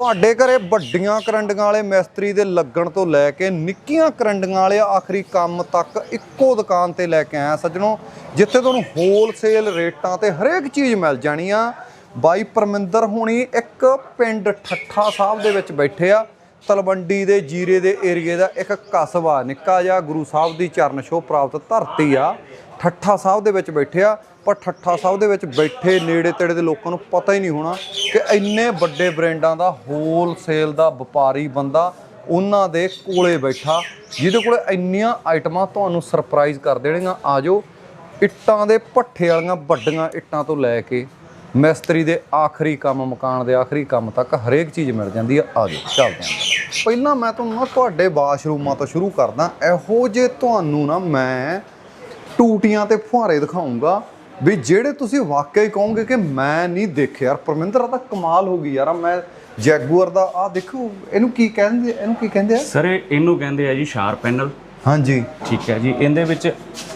ਤੁਹਾਡੇ ਘਰੇ ਵੱਡੀਆਂ ਕਰੰਡੀਆਂ ਵਾਲੇ ਮਿਸਤਰੀ ਦੇ ਲੱਗਣ ਤੋਂ ਲੈ ਕੇ ਨਿੱਕੀਆਂ ਕਰੰਡੀਆਂ ਵਾਲੇ ਆਖਰੀ ਕੰਮ ਤੱਕ ਇੱਕੋ ਦੁਕਾਨ ਤੇ ਲੈ ਕੇ ਆਇਆ ਸੱਜਣੋ, ਜਿੱਥੇ ਤੁਹਾਨੂੰ ਹੋਲਸੇਲ ਰੇਟਾਂ ਤੇ ਹਰੇਕ ਚੀਜ਼ ਮਿਲ ਜਾਣੀ ਆ। ਬਾਈ ਪਰਮਿੰਦਰ ਹੁਣੀ ਇੱਕ ਪਿੰਡ ਠੱਠਾ ਸਾਹਿਬ ਦੇ ਵਿੱਚ ਬੈਠੇ ਆ। ਤਲਵੰਡੀ ਦੇ ਜੀਰੇ ਦੇ ਏਰੀਏ ਦਾ ਇੱਕ ਕਸਬਾ ਨਿੱਕਾ ਜਿਹਾ ਗੁਰੂ ਸਾਹਿਬ ਦੀ ਚਰਨ ਛੋਹ ਪ੍ਰਾਪਤ ਧਰਤੀ ਆ। ਠੱਠਾ ਸਾਹਿਬ ਦੇ ਵਿੱਚ ਬੈਠੇ ਆ। ਪਰ ਠੱਠਾ ਸਾਹਿਬ ਦੇ ਵਿੱਚ ਬੈਠੇ ਨੇੜੇ ਤੇੜੇ ਦੇ ਲੋਕਾਂ ਨੂੰ ਪਤਾ ਹੀ ਨਹੀਂ ਹੋਣਾ ਕਿ ਇੰਨੇ ਵੱਡੇ ਬ੍ਰਾਂਡਾਂ ਦਾ ਹੋਲਸੇਲ ਦਾ ਵਪਾਰੀ ਬੰਦਾ ਉਹਨਾਂ ਦੇ ਕੋਲੇ ਬੈਠਾ, ਜਿਹਦੇ ਕੋਲ ਇੰਨੀਆਂ ਆਈਟਮਾਂ ਤੁਹਾਨੂੰ ਸਰਪ੍ਰਾਈਜ਼ ਕਰ ਦੇਣਗੀਆਂ। ਆਜੋ, ਇੱਟਾਂ ਦੇ ਭੱਠੇ ਵਾਲੀਆਂ ਵੱਡੀਆਂ ਇੱਟਾਂ ਤੋਂ ਲੈ ਕੇ ਮਿਸਤਰੀ ਦੇ ਆਖਰੀ ਕੰਮ, ਮਕਾਨ ਦੇ ਆਖਰੀ ਕੰਮ ਤੱਕ ਹਰੇਕ ਚੀਜ਼ ਮਿਲ ਜਾਂਦੀ ਆ। ਆਜੋ, ਚੱਲਦੇ ਹਾਂ ਪਹਿਲਾਂ ਮੈਂ ਤੁਹਾਨੂੰ ਨਾ ਤੁਹਾਡੇ ਵਾਸ਼ਰੂਮਾਂ ਤੋਂ ਸ਼ੁਰੂ ਕਰਦਾ। ਇਹੋ ਜੇ ਤੁਹਾਨੂੰ ਨਾ ਮੈਂ ਟੂਟੀਆਂ ਤੇ ਫੁਹਾਰੇ ਦਿਖਾਉਂਗਾ। ਵੀ ਜਿਹੜੇ ਤੁਸੀਂ ਵਾਕਿਆ ਹੀ ਕਹੋਗੇ ਕਿ ਮੈਂ ਨਹੀਂ ਦੇਖਿਆ, ਯਾਰ ਪਰਮਿੰਦਰ ਆ ਤਾਂ ਕਮਾਲ ਹੋ ਗਈ ਯਾਰ ਮੈਂ ਜੈਗੂਅਰ ਦਾ ਆ ਦੇਖੋ, ਇਹਨੂੰ ਕੀ ਕਹਿੰਦੇ, ਇਹਨੂੰ ਕੀ ਕਹਿੰਦੇ ਆ? ਸਰ ਇਹਨੂੰ ਕਹਿੰਦੇ ਆ ਜੀ ਸ਼ਾਰ ਪੈਨਲ ਹਾਂਜੀ। ਠੀਕ ਹੈ ਜੀ। ਇਹਦੇ ਵਿੱਚ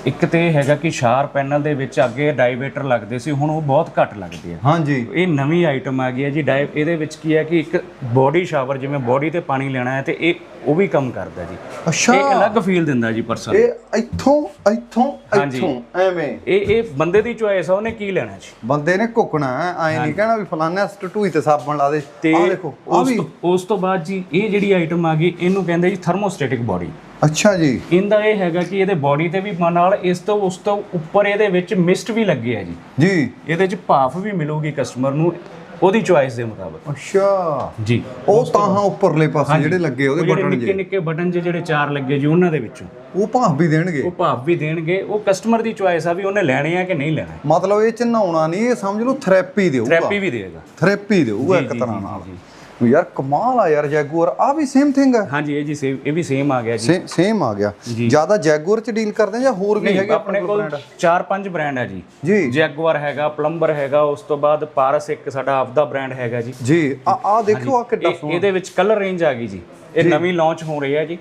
ਇੱਕ ਤੇ ਇਹ ਹੈਗਾ ਕਿ ਸ਼ਾਰ ਪੈਨਲ ਦੇ ਵਿੱਚ ਅੱਗੇ ਡਾਈਵੇਟਰ ਲੱਗਦੇ ਸੀ ਹੁਣ ਉਹ ਬਹੁਤ ਘੱਟ ਲੱਗਦੇ ਆ। ਹਾਂਜੀ। ਇਹ ਨਵੀਂ ਆਈਟਮ ਆ ਗਈ ਹੈ ਜੀ। ਡਾਈ ਇਹਦੇ ਵਿੱਚ ਕੀ ਹੈ ਕਿ ਇੱਕ ਬੋਡੀ ਸ਼ਾਵਰ ਜਿਵੇਂ ਬੋਡੀ ਤੇ ਪਾਣੀ ਲੈਣਾ ਹੈ ਤੇ ਇਹ ਉਹ ਵੀ ਕੰਮ ਕਰਦਾ ਜੀ। ਅੱਛਾ। ਇਹ ਅਲੱਗ ਫੀਲ ਦਿੰਦਾ ਜੀ ਪਰਸਨ ਇਹ ਇੱਥੋਂ ਇੱਥੋਂ ਹਾਂਜੀ। ਇੱਥੋਂ ਐਵੇਂ। ਇਹ ਇਹ ਬੰਦੇ ਦੀ ਚੁਆਇਸ ਆ ਉਹਨੇ ਕੀ ਲੈਣਾ ਜੀ? ਬੰਦੇ ਨੇ ਘੁੱਕਣਾ ਐ ਨਹੀਂ ਕਹਿਣਾ ਵੀ ਫਲਾਨਾ ਟਟੂਈ ਤੇ ਸਾਬਣ ਲਾ ਦੇ। ਤੇ ਆਹ ਦੇਖੋ ਆ ਉਸ ਵੀ। ਤੋਂ ਉਸ ਤੋਂ ਬਾਅਦ ਜੀ ਇਹ ਜਿਹੜੀ ਆਈਟਮ ਆ ਗਈ ਇਹਨੂੰ ਕਹਿੰਦੇ ਜੀ ਥਰਮੋਸਟੈਟਿਕ ਬੋਡੀ ਅੱਛਾ ਜੀ। ਇਹਦਾ ਇਹ ਹੈਗਾ ਕਿ ਇਹਦੇ ਬੋਡੀ ਤੇ ਵੀ ਨਾਲ ਇਸ ਤੋਂ ਉਸ ਤੋਂ ਉੱਪਰ ਇਹਦੇ ਵਿੱਚ ਮਿਸਟ ਵੀ ਲੱਗੀ ਹੈ ਜੀ। ਜੀ। ਇਹਦੇ ਚ ਭਾਫ ਵੀ ਮਿਲੂਗੀ ਕਸਟਮਰ ਨੂੰ ਉਹਦੀ ਚੁਆਇਸ ਦੇ ਮੁਤਾਬਕ। ਅੱਛਾ। ਜੀ। ਉਹ ਤਾਂ ਹਾਂ ਉੱਪਰਲੇ ਪਾਸੇ ਜਿਹੜੇ ਲੱਗੇ ਉਹਦੇ ਬਟਨ ਨਿੱਕੇ ਜੇ। ਨਿੱਕੇ ਬਟਨ ਜੇ ਜਿਹੜੇ ਚਾਰ ਲੱਗੇ ਜੀ ਉਹਨਾਂ ਦੇ ਵਿੱਚੋਂ। ਉਹ ਭਾਫ ਵੀ ਦੇਣਗੇ। ਉਹ ਭਾਫ ਵੀ ਦੇਣਗੇ। ਉਹ ਕਸਟਮਰ ਦੀ ਚੁਆਇਸ ਆ ਵੀ ਉਹਨੇ ਲੈਣੇ ਆ ਕਿ ਨਹੀਂ ਲੈਣੇ। ਮਤਲਬ ਇਹ ਚ ਨਹਾਉਣਾ ਨਹੀਂ ਇਹ ਸਮਝ ਲਓ ਥੈਰੇਪੀ ਦੇਊਗਾ। ਥੈਰੇਪੀ ਵੀ ਦੇਗਾ ਥੈਰੇਪੀ ਦੇਊਗਾ ਇੱਕ ਤਰ੍ਹਾਂ ਨਾਲ। ਯਾਰ ਕਮਾਲ ਆ ਯਾਰ ਜੈਗੂਅਰ ਆ ਵੀ ਸੇਮ ਥਿੰਗ ਹੈ ਹਾਂਜੀ ਇਹ ਜੀ ਸੇਮ ਇਹ ਵੀ ਸੇਮ ਆ ਗਿਆ ਜੀ। ਸੇਮ ਆ ਗਿਆ। ਜ਼ਿਆਦਾ ਜੈਗੂਅਰ ਚ ਡੀਲ ਕਰਦੇ ਆ ਜਾਂ ਹੋਰ ਵੀ ਹੈਗੇ ਆਪਣੇ ਕੋਲ ਚਾਰ ਪੰਜ ਬ੍ਰਾਂਡ ਹੈ ਜੀ। ਜੀ। ਜੈਗੁਆਰ ਹੈਗਾ ਪਲੰਬਰ ਹੈਗਾ ਉਸ ਤੋਂ ਬਾਅਦ ਪਾਰਸ ਇੱਕ ਸਾਡਾ ਆਪਦਾ ਬ੍ਰਾਂਡ ਹੈਗਾ ਜੀ। ਜੀ ਆ ਆ ਦੇਖੋ ਆ ਕਿੱਡਾ ਇਹ- ਇਹਦੇ ਵਿੱਚ ਕਲਰ ਰੇਂਜ ਆ ਗਈ ਜੀ। ਇਹ ਨਵੀਂ ਲਾਂਚ ਹੋ ਰਹੀ ਹੈ ਜੀ।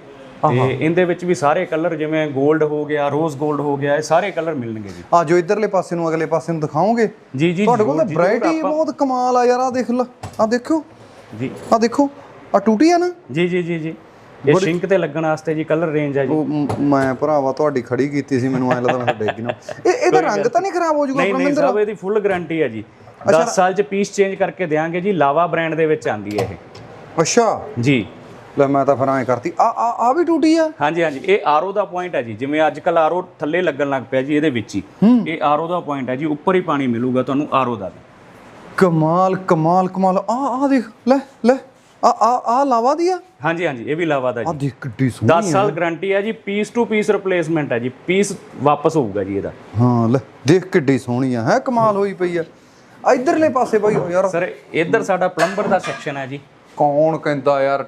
ਤੇ ਇਹਦੇ ਵਿੱਚ ਵੀ ਸਾਰੇ ਕਲਰ ਜਿਵੇਂ 골ਡ ਹੋ ਗਿਆ ਰੋਜ਼ 골ਡ ਹੋ ਗਿਆ ਇਹ ਸਾਰੇ ਕਲਰ ਮਿਲਣਗੇ ਜੀ। ਆ ਜੋ ਇਧਰਲੇ ਪਾਸੇ ਨੂੰ ਅਗਲੇ ਪਾਸੇ ਨੂੰ ਦਿਖਾਓਗੇ ਜੀ ਜੀ ਤੁਹਾਡੇ ਕੋਲ ਤਾਂ ਵੈਰਾਈਟੀ ਬਹੁਤ ਕਮਾਲ ਆ ਯਾਰ ਆ ਦੇਖ ਲ ਆ ਦੇਖੋ ਜੀ। ਆ ਦੇਖੋ ਆ ਟੂਟੀ ਆ ਨਾ? ਜੀ ਜੀ ਜੀ ਜੀ। ਇਹ ਸ਼ਿੰਕ ਤੇ ਲੱਗਣ ਵਾਸਤੇ ਜੀ ਕਲਰ ਰੇਂਜ ਹੈ ਜੀ। ਉਹ ਮ- ਭਰਾਵਾ ਤੁਹਾਡੀ ਖੜੀ ਕੀਤੀ ਸੀ ਮੈਨੂੰ ਐ ਲੱਗਦਾ ਮੈਂ ਡੇਗੀ ਨਾ ਇਹ ਇਹਦਾ ਰੰਗ ਤਾਂ ਨਹੀਂ ਖਰਾਬ ਹੋ ਜਾਊਗਾ ਨਹੀਂ ਸਭ ਇਹਦੀ ਫੁੱਲ ਗਾਰੰਟੀ ਹੈ ਜੀ। 10 ਸਾਲ ਚ ਪੀਸ ਚੇਂਜ ਕਰਕੇ ਦੇਾਂਗੇ ਜੀ ਲਾਵਾ ਬ੍ਰਾਂਡ ਦੇ ਵਿੱਚ ਆਂਦੀ ਹੈ ਇਹ। ਅੱਛਾ। ਜੀ। ਲੈ ਮੈਂ ਤਾਂ ਫਿਰ ਐਂ ਕਰਤੀ। ਆ ਆ ਆ ਵੀ ਟੂਟੀ ਆ? ਹਾਂਜੀ ਹਾਂਜੀ। ਇਹ ਆਰਓ ਦਾ ਪੁਆਇੰਟ ਹੈ ਜੀ। ਜਿਵੇਂ ਅੱਜ ਕੱਲ ਆਰਓ ਥੱਲੇ ਲੱਗਣ ਲੱਗ ਪਿਆ ਜੀ ਇਹਦੇ ਵਿੱਚ ਹੀ। ਇਹ ਆਰਓ ਦਾ ਪੁਆਇੰਟ ਹੈ ਜੀ। ਉੱਪਰ ਹੀ ਪਾਣੀ ਮਿਲੂਗਾ ਤੁਹਾਨੂੰ ਆਰਓ ਦਾ ਵੀ। ਕਮਾਲ ਕਮਾਲ ਕਮਾਲ। ਆ ਆ ਦੇਖ ਲੈ ਲੈ। ਆ ਆ ਆ ਲਾਵਾ ਦੀ ਆ? ਹਾਂਜੀ ਹਾਂਜੀ ਇਹ ਵੀ ਲਾਵਾ ਦਾ ਆ ਜੀ ਦੇਖ ਕਿੱਡੀ ਸੋਹਣੀ 10 ਸਾਲ ਗਾਰੰਟੀ ਹੈ ਜੀ ਪੀਸ ਟੂ ਪੀਸ ਰਿਪਲੇਸਮੈਂਟ ਹੈ ਜੀ। ਪੀਸ ਵਾਪਸ ਹੋਊਗਾ ਜੀ ਇਹਦਾ। ਹਾਂ ਲੈ ਦੇਖ ਕਿੱਡੀ ਸੋਹਣੀ ਆ। ਹੈ ਕਮਾਲ ਹੋਈ ਪਈ ਆ। ਇਧਰਲੇ ਪਾਸੇ ਬਾਈ ਯਾਰ। ਸਰ ਇੱਧਰ ਸਾਡਾ ਪਲੰਬਰ ਦਾ ਸੈਕਸ਼ਨ ਹੈ ਜੀ। ਕੌਣ ਕਹਿੰਦਾ ਯਾਰ?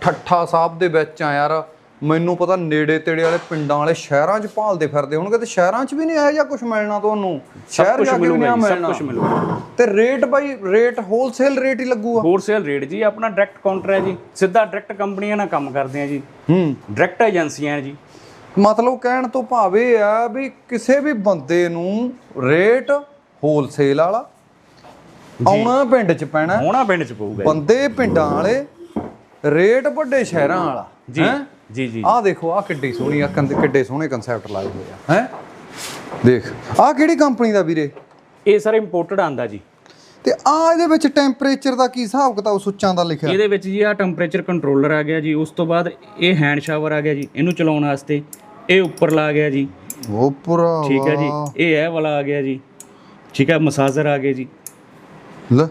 ਠੱਠਾ ਸਾਹਿਬ ਦੇ ਵਿੱਚ ਆ ਯਾਰ। ਮੈਨੂੰ ਪਤਾ ਨੇੜੇ ਤੇੜੇ ਵਾਲੇ ਪਿੰਡਾਂ ਵਾਲੇ ਸ਼ਹਿਰਾਂ 'ਚ ਭਾਲਦੇ ਫਿਰਦੇ ਹੋਣਗੇ ਤੇ ਸ਼ਹਿਰਾਂ 'ਚ ਵੀ ਨਹੀਂ ਇਹੋ ਜਿਹਾ ਕੁਝ ਮਿਲਣਾ ਤੁਹਾਨੂੰ? ਸ਼ਹਿਰ ਜਾ ਕੇ ਵੀ ਨਹੀਂ ਜੀ ਸਭ ਮਿਲਣਾ। ਕੁਝ ਮਿਲੂਗਾ। ਤੇ ਰੇਟ ਬਾਈ ਰੇਟ ਹੋਲਸੇਲ ਰੇਟ ਹੀ ਲੱਗੂਗਾ। ਹੋਲਸੇਲ ਰੇਟ ਜੀ ਆਪਣਾ ਡਾਇਰੈਕਟ ਕਾਊਂਟਰ ਹੈ ਜੀ। ਸਿੱਧਾ ਡਾਇਰੈਕਟ ਕੰਪਨੀਆਂ ਨਾਲ ਕੰਮ ਕਰਦੇ ਆ ਜੀ। ਹੂੰ। ਡਾਇਰੈਕਟ ਏਜੰਸੀਆਂ ਜੀ। ਮਤਲਬ ਕਹਿਣ ਤੋਂ ਭਾਵ ਇਹ ਆ ਵੀ ਕਿਸੇ ਵੀ ਬੰਦੇ ਨੂੰ ਰੇਟ ਹੋਲਸੇਲ ਵਾਲਾ ਆਉਣਾ ਪਿੰਡ 'ਚ ਪੈਣਾ। ਹੋਣਾ ਪਿੰਡ ਚ ਪਊਗਾ। ਬੰਦੇ ਪਿੰਡਾਂ ਵਾਲੇ ਰੇਟ ਵੱਡੇ ਸ਼ਹਿਰਾਂ ਵਾਲਾ ਜੀ? ਜੀ ਜੀ ਆਹ ਦੇਖੋ ਆਹ ਕਿੱਡੀ ਸੋਹਣੀ ਆ ਕੰਦ ਕਿੱਡੇ ਸੋਹਣੇ ਕਨਸੈਪਟ ਲਾਏ ਹੋਏ ਆ ਹੈ? ਦੇਖ ਆਹ ਕਿਹੜੀ ਕੰਪਨੀ ਦਾ ਵੀਰੇ? ਇਹ ਸਰ ਇੰਪੋਰਟਡ ਆਂਦਾ ਜੀ। ਤੇ ਆ ਇਹਦੇ ਵਿੱਚ ਟੈਂਪਰੇਚਰ ਦਾ ਕੀ ਹਿਸਾਬ ਕਿਤਾਬ ਸੁੱਚਾਂ ਦਾ ਲਿਖਿਆ? ਇਹਦੇ ਵਿੱਚ ਜੀ ਆ ਟੈਂਪਰੇਚਰ ਕੰਟਰੋਲਰ ਆ ਗਿਆ ਜੀ ਉਸ ਤੋਂ ਬਾਅਦ ਇਹ ਹੈਂਡ ਸ਼ਾਵਰ ਆ ਗਿਆ ਜੀ ਇਹਨੂੰ ਚਲਾਉਣ ਵਾਸਤੇ ਇਹ ਉੱਪਰਲਾ ਆ ਗਿਆ ਜੀ। ਉਹ ਪੂਰਾ ਠੀਕ ਹੈ ਜੀ ਇਹ ਇਹ ਵਾਲਾ ਆ ਗਿਆ ਜੀ। ਠੀਕ ਹੈ ਮਸਾਜਰ ਆ ਗਿਆ ਜੀ। ਲੈ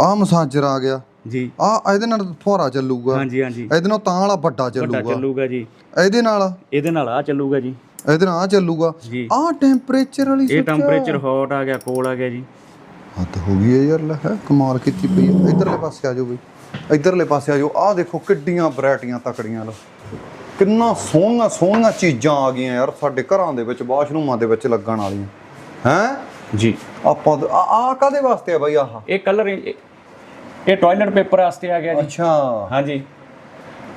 ਆਹ ਮਸਾਜਰ ਆ ਗਿਆ। ਜੀ। ਆ ਇਹਦੇ ਨਾਲ ਫੁਹਾਰਾ ਚੱਲੂਗਾ। ਹਾਂਜੀ ਹਾਂਜੀ। ਇਹਦੇ ਨਾਲ ਤਾਂ ਵਾਲਾ ਵੱਡਾ ਵੱਡਾ ਚੱਲੂਗਾ। ਚੱਲੂਗਾ ਜੀ। ਇਹਦੇ ਨਾਲ? ਇਹਦੇ ਨਾਲ ਆ ਚੱਲੂਗਾ ਜੀ। ਇਹਦੇ ਨਾਲ ਆ ਚੱਲੂਗਾ। ਜੀ। ਆਹ ਟੈਂਪਰੇਚਰ ਵਾਲੀ ਇਹ ਟੈਂਪਰੇਚਰ ਹੌਟ ਆ ਗਿਆ ਕੋਲ ਆ ਗਿਆ ਜੀ। ਹੱਦ ਹੋ ਗਈ ਹੈ ਯਾਰ ਲੈ ਹੈ ਕਮਾਲ ਕੀਤੀ ਪਈ ਹੈ। ਇਧਰਲੇ ਪਾਸੇ ਆ ਜਾਓ ਬਈ। ਇਧਰਲੇ ਪਾਸੇ ਆ ਜਾਓ। ਆਹ ਦੇਖੋ ਕਿੱਡੀਆਂ ਵੈਰਾਈਟੀਆਂ ਤਕੜੀਆਂ ਲੋ ਕਿੰਨਾ ਸੋਹਣੀਆਂ ਸੋਹਣੀਆਂ ਚੀਜ਼ਾਂ ਆ ਗਈਆਂ ਯਾਰ ਸਾਡੇ ਘਰਾਂ ਦੇ ਵਿੱਚ ਵਾਸ਼ਰੂਮਾਂ ਦੇ ਵਿੱਚ ਲੱਗਣ ਵਾਲੀਆਂ। ਹੈ? ਜੀ। ਆਪਾਂ ਤਾਂ- ਆ ਆ ਕਾਦੇ ਵਾਸਤੇ ਆ ਬਈ ਆਹ? ਇਹ ਕਲਰ ਇਹ ਟਾਇਲਟ ਪੇਪਰ ਵਾਸਤੇ ਆ ਗਿਆ ਜੀ। ਅੱਛਾ। ਹਾਂਜੀ।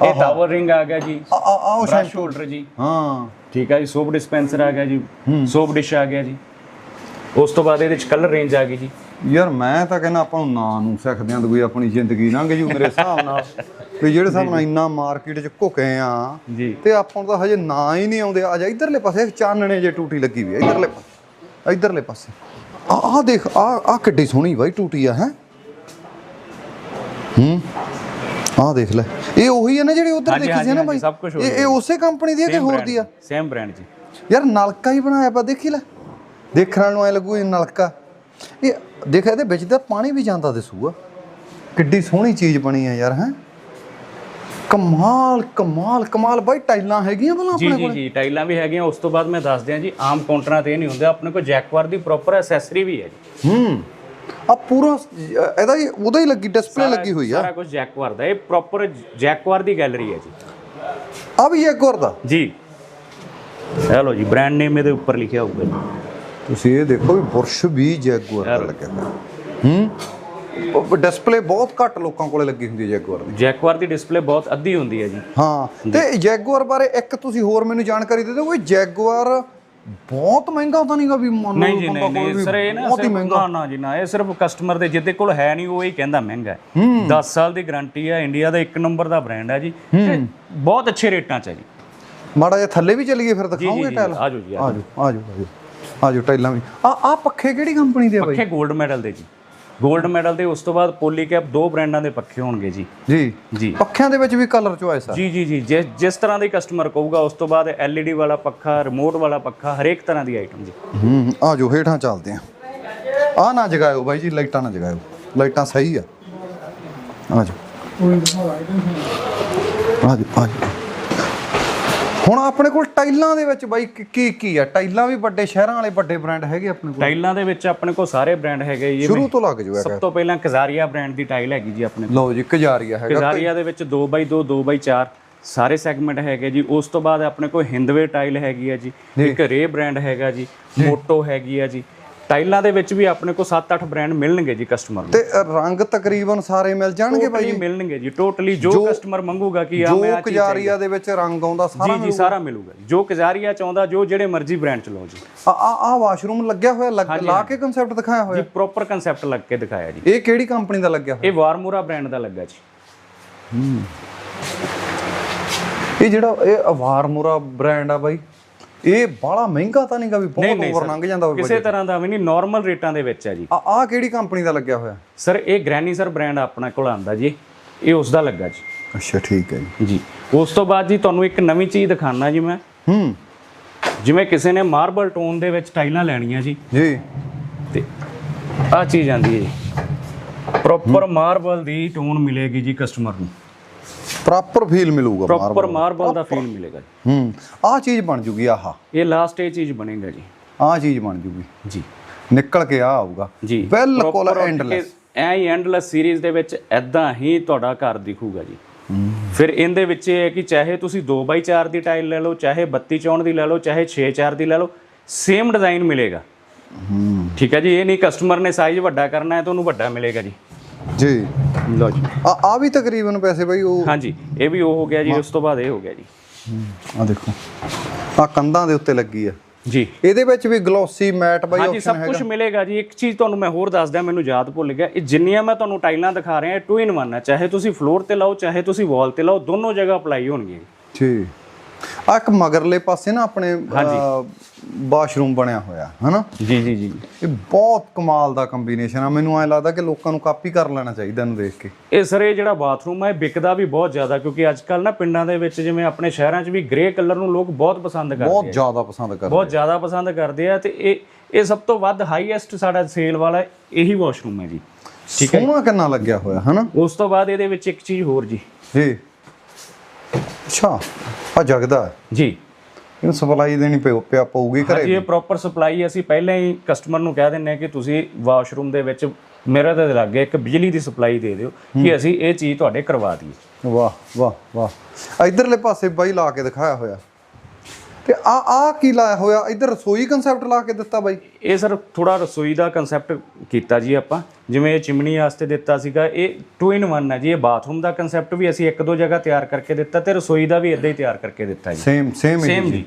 ਇਹ ਟਾਵਰ ਰਿੰਗ ਆ ਗਿਆ ਜੀ। ਆ ਆ ਆ ਉਹ ਬ੍ਰਸ਼ ਸ਼ੈਂਪੂ ਹੋਲਡਰ ਜੀ। ਹਾਂ। ਠੀਕ ਹੈ ਜੀ ਸੋਪ ਡਿਸਪੈਂਸਰ ਆ ਗਿਆ ਜੀ। ਸੋਪ ਡਿਸ਼ ਆ ਗਿਆ ਜੀ। ਉਸ ਤੋਂ ਬਾਅਦ ਇਹਦੇ ਚ ਕਲਰ ਰੇਂਜ ਆ ਗਈ ਜੀ। ਯਾਰ ਮੈਂ ਤਾਂ ਕਹਿੰਦਾ ਆਪਾਂ ਨੂੰ ਨਾਂ ਨੂੰ ਸਿੱਖਦਿਆਂ ਤਾਂ ਕੋਈ ਆਪਣੀ ਜ਼ਿੰਦਗੀ ਲੰਘ ਜੂ ਮੇਰੇ ਹਿਸਾਬ ਨਾਲ। ਵੀ ਜਿਹੜੇ ਹਿਸਾਬ ਨਾਲ ਇੰਨਾ ਮਾਰਕੀਟ 'ਚ ਘੁਕੇ ਆ ਜੀ। ਤੇ ਆਪਾਂ ਨੂੰ ਤਾਂ ਹਜੇ ਨਾਂ ਹੀ ਨਹੀਂ ਆਉਂਦੇ। ਆ ਜਾ ਇਧਰਲੇ ਪਾਸੇ ਚਾਨਣੇ ਜੇ ਟੂਟੀ ਲੱਗੀ ਵੀ ਆ ਇਧਰਲੇ ਪਾਸੇ ਇਧਰਲੇ ਪਾਸੇ। ਆ ਆ ਦੇਖ ਆ ਆ ਕਿੱਡੀ ਸੋਹਣੀ ਬਾਈ ਟੂਟੀ ਆ ਹੈ। ਹੂੰ? ਆ ਦੇਖ ਲੈ। ਇਹ ਉਹੀ ਹੈ ਨਾ ਜਿਹੜੀ ਉਧਰ ਦੇਖੀ ਸੀ ਨਾ ਬਾਈ? ਇਹ ਇਹ ਉਸੇ ਕੰਪਨੀ ਦੀ ਹੈ ਕਿ ਹੋਰ ਦੀ ਆ? ਸੇਮ ਬ੍ਰਾਂਡ ਜੀ। ਯਾਰ ਨਲਕਾ ਹੀ ਬਣਾਇਆ ਪਾ ਦੇਖੀ ਲੈ। ਦੇਖਣ ਨੂੰ ਐ ਲੱਗੂ ਇਹ ਨਲਕਾ। ਇਹ ਦੇਖ ਇਹਦੇ ਵਿੱਚ ਤਾਂ ਪਾਣੀ ਵੀ ਜਾਂਦਾ ਦਿਸੂਗਾ। ਕਿੱਡੀ ਸੋਹਣੀ ਚੀਜ਼ ਬਣੀ ਆ ਯਾਰ ਹੈ? ਕਮਾਲ ਕਮਾਲ ਕਮਾਲ ਬਾਈ ਟਾਈਲਾਂ ਹੈਗੀਆਂ ਜੀ ਆਪਣੇ ਜੀ ਕੋਲ? ਜੀ ਟਾਈਲਾਂ ਵੀ ਹੈਗੀਆਂ। ਉਸ ਤੋਂ ਬਾਅਦ ਮੈਂ ਦੱਸ ਦਿਆਂ ਜੀ ਆਮ ਕਾਊਂਟਰਾਂ ਤੇ ਇਹ ਨਹੀਂ ਹੁੰਦੇ। ਆਪਣੇ ਕੋਲ ਜੈਕਵਾਰ ਦੀ ਪ੍ਰੋਪਰ ਐਸੈਸਰੀ ਵੀ ਹੈ ਜੀ। ਹੂੰ। ਆ ਪੂਰਾ ਇਹਦਾ ਹੀ ਉਹਦਾ ਹੀ ਲੱਗੀ ਡਿਸਪਲੇ ਲੱਗੀ ਹੋਈ ਆ। ਸਾਰਾ ਕੁਝ ਜੈਕਵਾਰ ਦਾ ਇਹ ਪ੍ਰੋਪਰ ਜੈਕਵਾਰ ਦੀ ਗੈਲਰੀ ਹੈ ਜੀ। ਆ ਵੀ ਇੱਕ ਹੋਰ ਦਾ? ਜੀ। ਹੈਲੋ ਜੀ ਬ੍ਰਾਂਡ ਨੇਮ ਇਹਦੇ ਉੱਪਰ ਲਿਖਿਆ ਹੋਊਗਾ ਜੀ। ਤੁਸੀਂ ਇਹ ਦੇਖੋ ਵੀ ਬੁਰਸ਼ ਵੀ ਜੈਗੁਆਰ ਦਾ ਲੱਗਿਆ ਹੋਇਆ। ਹੂੰ? ਡਿਸਪਲੇ ਬਹੁਤ ਘੱਟ ਲੋਕਾਂ ਕੋਲੇ ਲੱਗੀ ਹੁੰਦੀ ਹੈ ਜੈਗੁਆਰ ਦੀ। ਜੈਕਵਾਰ ਦੀ ਡਿਸਪਲੇ ਬਹੁਤ ਅੱਧੀ ਹੁੰਦੀ ਹੈ ਜੀ। ਹਾਂ ਤੇ ਜੈਗੁਆਰ ਬਾਰੇ ਇੱਕ ਤੁਸੀਂ ਹੋਰ ਮੈਨੂੰ ਜਾਣਕਾਰੀ ਦੇ ਦਿਓ ਕੋਈ ਜੈਗੁਆਰ ਬਹੁਤ ਮਹਿੰਗਾ ਤਾਂ ਨਹੀਂਗਾ ਵੀ ਮੰਨ ਲਓ ਨਹੀਂ ਜੀ ਨਹੀਂ ਨਹੀਂ ਸਰ ਇਹ ਨਾ ਬਹੁਤ ਹੀ ਮਹਿੰਗਾ। ਨਾ ਜੀ ਨਾ ਇਹ ਸਿਰਫ ਕਸਟਮਰ ਦੇ ਜਿਹਦੇ ਕੋਲ ਹੈ ਨਹੀਂ ਉਹ ਹੀ ਕਹਿੰਦਾ ਮਹਿੰਗਾ ਹੈ। 10 ਸਾਲ ਦੀ ਗਾਰੰਟੀ ਹੈ ਇੰਡੀਆ ਦਾ ਇੱਕ ਨੰਬਰ ਦਾ ਬ੍ਰਾਂਡ ਹੈ ਜੀ। ਤੇ ਬਹੁਤ ਅੱਛੇ ਰੇਟਾਂ 'ਚ ਹੈ ਜੀ। ਮਾੜਾ ਜਿਹਾ ਥੱਲੇ ਵੀ ਚੱਲੀਏ ਫਿਰ ਦਿਖਾਓਗੇ ਜੀ, ਟਾਈਲ ਆਜੋ ਜੀ, ਆਜੋ। ਆਜੋ ਆਜੋ ਟਾਈਲਾਂ ਵੀ। ਆ ਆ ਪੱਖੇ ਕਿਹੜੀ ਕੰਪਨੀ ਦੇ ਆ ਬਾਈ? ਪੱਖੇ 골ਡ ਮੈਡਲ ਦੇ ਜੀ। 골ਡ ਮੈਡਲ ਦੇ ਉਸ ਤੋਂ ਬਾਅਦ ਪੋਲੀਕੈਪ ਦੋ ਬ੍ਰਾਂਡਾਂ ਦੇ ਪੱਖੇ ਹੋਣਗੇ ਜੀ। ਜੀ। ਜੀ। ਪੱਖਿਆਂ ਦੇ ਵਿੱਚ ਵੀ ਕਲਰ ਚੁਆਇਸ ਆ ਜੀ ਜੀ ਜੀ। ਜਿਸ ਜਿਸ ਤਰ੍ਹਾਂ ਦੀ ਕਸਟਮਰ ਕਹੂਗਾ ਉਸ ਤੋਂ ਬਾਅਦ LED ਵਾਲਾ ਪੱਖਾ ਰਿਮੋਟ ਵਾਲਾ ਪੱਖਾ ਹਰੇਕ ਤਰ੍ਹਾਂ ਦੀ ਆਈਟਮ ਜੀ। ਹੂੰ ਆਜੋ ਹੇਠਾਂ ਚੱਲਦੇ ਆ। ਆ ਨਾ ਜਗਾਇਓ ਬਾਈ ਜੀ ਲਾਈਟਾਂ ਨਾ ਜਗਾਇਓ। ਲਾਈਟਾਂ ਸਹੀ ਆ। ਆਜੋ ਆਜੋ ਆਜੋ ਹੁਣ ਆਪਣੇ ਕੋਲ ਟਾਈਲਾਂ ਦੇ ਵਿੱਚ ਬਾਈ ਕੀ- ਕੀ ਆ? ਟਾਈਲਾਂ ਵੀ ਵੱਡੇ ਸ਼ਹਿਰਾਂ ਵਾਲੇ ਵੱਡੇ ਬ੍ਰਾਂਡ ਹੈਗੇ ਆਪਣੇ ਕੋਲ? ਟਾਈਲਾਂ ਦੇ ਵਿੱਚ ਆਪਣੇ ਕੋਲ ਸਾਰੇ ਬ੍ਰਾਂਡ ਹੈਗੇ ਜੀ ਸ਼ੁਰੂ ਤੋਂ ਲੱਗ ਜੂ ਸਭ ਤੋਂ ਪਹਿਲਾਂ ਕਜ਼ਾਰੀਆ ਬ੍ਰਾਂਡ ਦੀ ਟਾਈਲ ਹੈਗੀ ਜੀ ਆਪਣੇ ਕੋਲ। ਲਓ ਜੀ ਕਜਾਰੀਆ ਹੈਗਾ। ਕਜ਼ਾਰੀਆ ਦੇ ਵਿੱਚ 2x2 2x4 ਸਾਰੇ ਸੈਗਮੈਂਟ ਹੈਗੇ ਜੀ। ਉਸ ਤੋਂ ਬਾਅਦ ਆਪਣੇ ਕੋਲ ਹਿੰਦਵੇ ਟਾਈਲ ਹੈਗੀ ਆ ਜੀ। ਇੱਕ ਰੇ ਬ੍ਰਾਂਡ ਹੈਗਾ ਜੀ। ਮੋਟੋ ਹੈਗੀ ਆ ਜੀ। ਟਾਈਲਾਂ ਦੇ ਵਿੱਚ ਵੀ ਆਪਣੇ ਕੋਲ 7-8 ਬ੍ਰਾਂਡ ਮਿਲਣਗੇ ਜੀ ਕਸਟਮਰ ਨੂੰ। ਤੇ ਰੰਗ ਤਕਰੀਬਨ ਸਾਰੇ ਮਿਲ ਜਾਣਗੇ ਬਾਈ ਟੋਟਲੀ ਮਿਲਣਗੇ ਜੀ ਟੋਟਲੀ ਜੋ ਕਸਟਮਰ ਮੰਗੂਗਾ ਕਿ ਆ ਜੋ ਮੈਂ ਆ ਚੀਜ਼ ਕਜਾਰੀਆ ਦੇ ਵਿੱਚ ਰੰਗ ਆਉਂਦਾ ਸਾਰਾ ਜੀ ਜੀ ਸਾਰਾ ਮਿਲੂਗਾ ਜੀ। ਜੋ ਕਜ਼ਾਰੀਆ ਚਾਹੁੰਦਾ ਜੋ ਜਿਹੜੇ ਮਰਜ਼ੀ ਬ੍ਰਾਂਡ ਚ ਲਓ ਜੀ। ਆ ਆ ਆ ਵਾਸ਼ਰੂਮ ਲੱਗਿਆ ਹੋਇਆ ਲਾ ਕੇ ਕਨਸੈਪਟ ਦਿਖਾਇਆ ਜੀ ਹੋਇਆ ਪ੍ਰੋਪਰ ਕਨਸੈਪਟ ਲੱਗ ਕੇ ਦਿਖਾਇਆ ਜੀ। ਇਹ ਕਿਹੜੀ ਕੰਪਨੀ ਦਾ ਲੱਗਿਆ ਹੋਇਆ? ਇਹ ਵਾਰਮੂਰਾ ਬ੍ਰਾਂਡ ਦਾ ਲੱਗਾ ਜੀ। ਇਹ ਜਿਹੜਾ ਇਹ ਅਵਾਰਮੁਰਾ ਬ੍ਰਾਂਡ ਆ ਬਾਈ। ਇਹ ਬਾਹਲਾ ਮਹਿੰਗਾ ਤਾਂ ਨਹੀਂਗਾ ਵੀ ਬਹੁਤ ਓਵਰ ਲੰਘ ਜਾਂਦਾ ਹੋਵੇ ਕਿਸੇ ਤਰ੍ਹਾਂ ਦਾ ਵੀ ਨਹੀਂ ਨਾਰਮਲ ਰੇਟਾਂ ਦੇ ਵਿੱਚ ਹੈ ਜੀ। ਆ ਆ ਕਿਹੜੀ ਕੰਪਨੀ ਦਾ ਲੱਗਿਆ ਹੋਇਆ? ਸਰ ਇਹ ਗ੍ਰੈਨੀ ਸਰ ਬ੍ਰਾਂਡ ਆਪਣਾ ਕੋਲ ਆਂਦਾ ਜੀ। ਇਹ ਉਸ ਦਾ ਲੱਗਾ ਜੀ। ਅੱਛਾ ਠੀਕ ਹੈ ਜੀ। ਜੀ। ਉਸ ਤੋਂ ਬਾਅਦ ਜੀ ਤੁਹਾਨੂੰ ਇੱਕ ਨਵੀਂ ਚੀਜ਼ ਦਿਖਾਣਾ ਜੀ ਮੈਂ। ਹੂੰ। ਜਿਵੇਂ ਕਿਸੇ ਨੇ ਮਾਰਬਲ ਟੋਨ ਦੇ ਵਿੱਚ ਟਾਈਲਾਂ ਲੈਣੀਆਂ ਜੀ। ਜੀ। ਤੇ ਆ ਚੀਜ਼ ਆਂਦੀ ਹੈ ਜੀ। ਪ੍ਰੋਪਰ ਮਾਰਬਲ ਦੀ ਟੋਨ ਮਿਲੇਗੀ ਜੀ ਕਸਟਮਰ ਨੂੰ। ਪ੍ਰੋਪਰ ਫੀਲ ਮਿਲੂਗਾ ਪ੍ਰੋਪਰ ਮਾਰਬਲ ਦਾ। ਫੀਲ ਮਿਲੇਗਾ ਜੀ। ਹੂੰ ਆ ਚੀਜ਼ ਬਣ ਜੂਗੀ ਆਹ। ਇਹ ਲਾਸਟ ਇਹ ਚੀਜ਼ ਬਣੇਗਾ ਜੀ। ਆ ਚੀਜ਼ ਬਣ ਜੂਗੀ। ਜੀ। ਨਿਕਲ ਕੇ ਆ ਆਊਗਾ। ਜੀ। ਬਿਲਕੁਲ ਐਂਡਲੈਸ ਐ ਹੀ ਐਂਡਲੈਸ ਸੀਰੀਜ਼ ਦੇ ਵਿੱਚ ਐਦਾਂ ਹੀ ਤੁਹਾਡਾ ਘਰ ਦਿਖੂਗਾ ਜੀ। ਫਿਰ ਇਹਦੇ ਵਿੱਚ ਇਹ ਹੈ ਕਿ ਚਾਹੇ ਤੁਸੀਂ 2x4 ਦੀ ਟਾਈਲ ਲੈ ਲਓ ਚਾਹੇ 32 ਚੌਣ ਦੀ ਲੈ ਲਓ ਚਾਹੇ 6-4 ਦੀ ਲੈ ਲਓ ਸੇਮ ਡਿਜ਼ਾਈਨ ਮਿਲੇਗਾ। ਹੂੰ। ਠੀਕ ਹੈ ਜੀ ਇਹ ਨਹੀਂ ਕਸਟਮਰ ਨੇ ਸਾਈਜ਼ ਵੱਡਾ ਕਰਨਾ ਹੈ ਤਾਂ ਉਹਨੂੰ ਵੱਡਾ ਮਿਲੇਗਾ ਜੀ। ਜੀ। ਲਓ ਜੀ। ਆ ਆ ਵੀ ਤਕਰੀਬਨ ਪੈਸੇ ਬਾਈ ਉਹ ਹਾਂਜੀ ਇਹ ਵੀ ਉਹ ਹੋ ਗਿਆ ਜੀ ਉਸ ਤੋਂ ਬਾਅਦ ਇਹ ਹੋ ਗਿਆ ਜੀ। ਆ ਦੇਖੋ। ਆ ਕੰਧਾਂ ਦੇ ਉੱਤੇ ਲੱਗੀ ਆ। ਜੀ। ਇਹਦੇ ਵਿੱਚ ਵੀ ਗਲੋਸੀ ਮੈਟ ਬਾਈ ਹਾਂਜੀ ਸਭ ਕੁਝ ਮਿਲੇਗਾ ਜੀ। ਇੱਕ ਚੀਜ਼ ਤੁਹਾਨੂੰ ਮੈਂ ਹੋਰ ਦੱਸਦਾ ਮੈਨੂੰ ਯਾਦ ਭੁੱਲ ਗਿਆ। ਇਹ ਜਿੰਨੀਆਂ ਮੈਂ ਤੁਹਾਨੂੰ ਟਾਈਲਾਂ ਦਿਖਾ ਰਿਹਾ ਇਹ 2 ਇਨ 1 ਹੈ ਚਾਹੇ ਤੁਸੀਂ ਫਲੋਰ ਤੇ ਲਾਓ ਚਾਹੇ ਤੁਸੀਂ ਵਾਲ ਤੇ ਲਾਓ ਦੋਨੋਂ ਜਗ੍ਹਾ ਅਪਲਾਈ ਹੋਣਗੀਆਂ ਠੀਕ ਆ ਇੱਕ ਮਗਰਲੇ ਪਾਸੇ ਨਾ ਆਪਣੇ ਬਾਥਰੂਮ ਬਣਿਆ ਹੋਇਆ ਹਨਾ? ਜੀ ਜੀ ਜੀ। ਇਹ ਬਹੁਤ ਕਮਾਲ ਦਾ ਕੰਬੀਨੇਸ਼ਨ ਆ। ਮੈਨੂੰ ਐ ਲੱਗਦਾ ਕਿ ਲੋਕਾਂ ਨੂੰ ਕਾਪੀ ਕਰ ਲੈਣਾ ਚਾਹੀਦਾ ਇਹਨੂੰ ਦੇਖ ਕੇ। ਇਹ ਸਰ ਇਹ ਜਿਹੜਾ ਬਾਥਰੂਮ ਹੈ ਇਹ ਵਿਕਦਾ ਵੀ ਬਹੁਤ ਜ਼ਿਆਦਾ ਕਿਉਂਕਿ ਅੱਜ ਕੱਲ ਨਾ ਪਿੰਡਾਂ ਦੇ ਵਿੱਚ ਜਿਵੇਂ ਆਪਣੇ ਸ਼ਹਿਰਾਂ 'ਚ ਵੀ ਗ੍ਰੇ ਕਲਰ ਨੂੰ ਲੋਕ ਬਹੁਤ ਪਸੰਦ ਕਰਦੇ ਬਹੁਤ ਆ। ਜ਼ਿਆਦਾ ਪਸੰਦ ਕਰਦੇ ਬਹੁਤ ਜ਼ਿਆਦਾ ਪਸੰਦ ਕਰਦੇ ਆ ਤੇ ਇਹ ਇਹ ਸਭ ਤੋਂ ਵੱਧ ਹਾਈਐਸਟ ਸਾਡਾ ਸੇਲ ਵਾਲਾ ਇਹੀ ਵਾਸ਼ਰੂਮ ਹੈ ਜੀ? ਸੋਹਣਾ ਕਿੰਨਾ ਲੱਗਿਆ ਹੋਇਆ ਹਨਾ? ਉਸ ਤੋਂ ਬਾਅਦ ਇਹਦੇ ਵਿੱਚ ਇੱਕ ਚੀਜ਼ ਹੋਰ ਜੀ। ਜੀ। ਅੱਛਾ ਆ ਜਗਦਾ। ਜੀ। ਇਹਨੂੰ ਸਪਲਾਈ ਦੇਣੀ ਪਿਓ ਪਿਆ ਪਊਗੀ ਘਰੇ ਹਾਂਜੀ ਇਹ ਪ੍ਰੋਪਰ ਸਪਲਾਈ ਅਸੀਂ ਪਹਿਲਾਂ ਹੀ ਕਸਟਮਰ ਨੂੰ ਕਹਿ ਦਿੰਨੇ ਆ ਕਿ ਤੁਸੀਂ ਵਾਸ਼ਰੂਮ ਦੇ ਵਿੱਚ ਮੇਰੇ ਦੇ ਲਾਗੇ ਇੱਕ ਬਿਜਲੀ ਦੀ ਸਪਲਾਈ ਦੇ ਦਿਓ ਕਿ ਅਸੀਂ ਇਹ ਚੀਜ਼ ਤੁਹਾਡੇ ਕਰਵਾ ਦਈਏ। ਵਾਹ ਵਾਹ ਵਾਹ। ਇਧਰਲੇ ਪਾਸੇ ਬਾਈ ਲਾ ਕੇ ਦਿਖਾਇਆ ਹੋਇਆ। ਤੇ ਆ ਆ ਕੀ ਲਾਇਆ ਹੋਇਆ? ਇਧਰ ਰਸੋਈ ਕਨਸੈਪਟ ਲਾ ਕੇ ਦਿੱਤਾ ਬਾਈ। ਇਹ ਸਰ ਥੋੜਾ ਰਸੋਈ ਦਾ ਕਨਸੈਪਟ ਕੀਤਾ ਜੀ ਆਪਾਂ। ਜਿਵੇਂ ਇਹ ਚਿਮਨੀ ਵਾਸਤੇ ਦਿੱਤਾ ਸੀਗਾ ਇਹ 2 ਇਨ 1 ਹੈ ਜੀ। ਇਹ ਬਾਥਰੂਮ ਦਾ ਕਨਸੈਪਟ ਵੀ ਅਸੀਂ ਇੱਕ ਦੋ ਜਗ੍ਹਾ ਤਿਆਰ ਕਰਕੇ ਦਿੱਤਾ ਤੇ ਰਸੋਈ ਦਾ ਵੀ ਇਦਾਂ ਹੀ ਤਿਆਰ ਕਰਕੇ ਦਿੱਤਾ ਜੀ। ਸੇਮ ਸੇਮ ਸੇਮ ਜੀ।